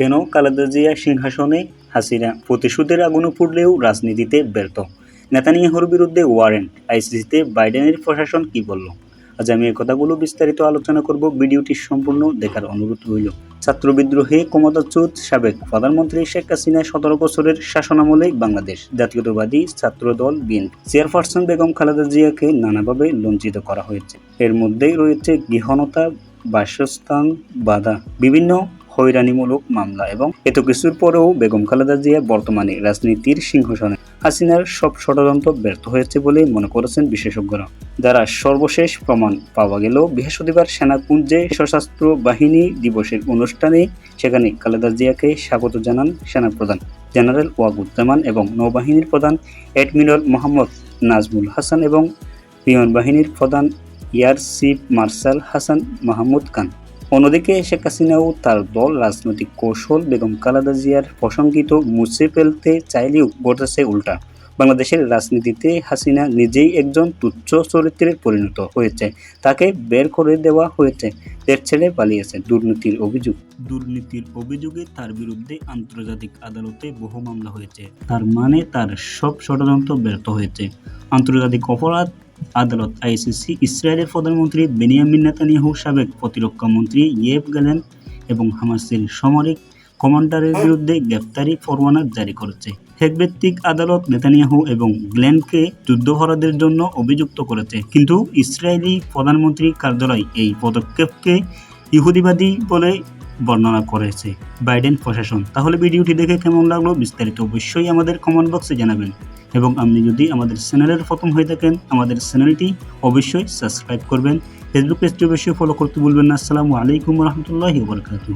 কেন খালেদা জিয়া সিংহাসনে হাসিনা প্রতিশোধের আগুনে পড়লেও রাজনীতিতে ব্যর্থ? নেতানিয়াহুর বিরুদ্ধে ওয়ারেন্ট, আইসিসিতে বাইডেনের প্রশাসন কি বলল? আজ আমি এই কথাগুলো বিস্তারিত আলোচনা করব ভিডিওটি সম্পূর্ণ দেখার অনুরোধ রইল। ছাত্র বিদ্রোহে ক্ষমতাচ্যুত সাবেক প্রধানমন্ত্রী শেখ হাসিনা সতেরো বছরের শাসনামলে বাংলাদেশ জাতীয়তাবাদী ছাত্র দল বিএনপি। চেয়ারপারসন বেগম খালেদা জিয়াকে নানাভাবে লঞ্চিত করা হয়েছে। এর মধ্যেই রয়েছে গৃহণতা, বাসস্থান, বাধা, বিভিন্ন হয়রানিমূলক মামলা এবং এত কিছুর পরেও বেগম খালেদা জিয়া বর্তমানে রাজনীতির সিংহাসনে। হাসিনার সব ষড়যন্ত্র ব্যর্থ হয়েছে বলে মনে করেছেন বিশেষজ্ঞরা। যারা সর্বশেষ প্রমাণ পাওয়া গেল বৃহস্পতিবার সেনাকুঞ্জে সশস্ত্র বাহিনী দিবসের অনুষ্ঠানে সেখানে খালেদা জিয়াকে স্বাগত জানান সেনাপ্রধান জেনারেল ওয়াগুজ্জামান এবং নৌবাহিনীর প্রধান অ্যাডমিরাল মোহাম্মদ নাজমুল হাসান এবং বিমান বাহিনীর প্রধান air chief marshal Hasan Mahmud Khan. অন্যদিকে শেখ হাসিনাও তার দল, রাজনৈতিক কৌশল, বেগম কালাদা জিয়ার প্রসঙ্গিত মুছে ফেলতে চাইলেও ঘটেছে উল্টা। বাংলাদেশের রাজনীতিতে হাসিনা নিজেই একজন তুচ্ছ চরিত্রে পরিণত হয়েছে। তাকে বের করে দেওয়া হয়েছে। দেশ ছেড়ে পালিয়েছে দুর্নীতির অভিযোগ। দুর্নীতির অভিযোগে তার বিরুদ্ধে আন্তর্জাতিক আদালতে বহু মামলা হয়েছে। তার মানে তার সব ষড়যন্ত্র ব্যর্থ হয়েছে। আন্তর্জাতিক অপরাধ আদালত আইসিসি, ইসরায়েলের প্রধানমন্ত্রী বেনিয়ামিন নেতানিয়াহু, সাবেক প্রতিরক্ষা মন্ত্রী ইয়েব গ্যালেন এবং হামাসের সামরিক কমান্ডারের বিরুদ্ধে গ্রেপ্তারি পরোয়ানা জারি করেছে। হেকভিত্তিক আদালত নেতানিয়াহু এবং গ্লেনকে যুদ্ধাপরাধের জন্য অভিযুক্ত করেছে। কিন্তু ইসরায়েলি প্রধানমন্ত্রী কার্যালয় এই পদক্ষেপকে ইহুদিবাদী বলে বর্ণনা করেছে। বাইডেন প্রশাসন। তাহলে ভিডিওটি দেখে কেমন লাগল বিস্তারিত অবশ্যই আমাদের কমেন্ট বক্সে জানাবেন। এবং আপনি যদি আমাদের চ্যানেলের প্রথম হয়ে থাকেন, আমাদের চ্যানেলটি অবশ্যই সাবস্ক্রাইব করবেন। ফেসবুক পেজটি অবশ্যই ফলো করতে ভুলবেন না। আসসালামু আলাইকুম রহমতুল্লাহ বরকাতু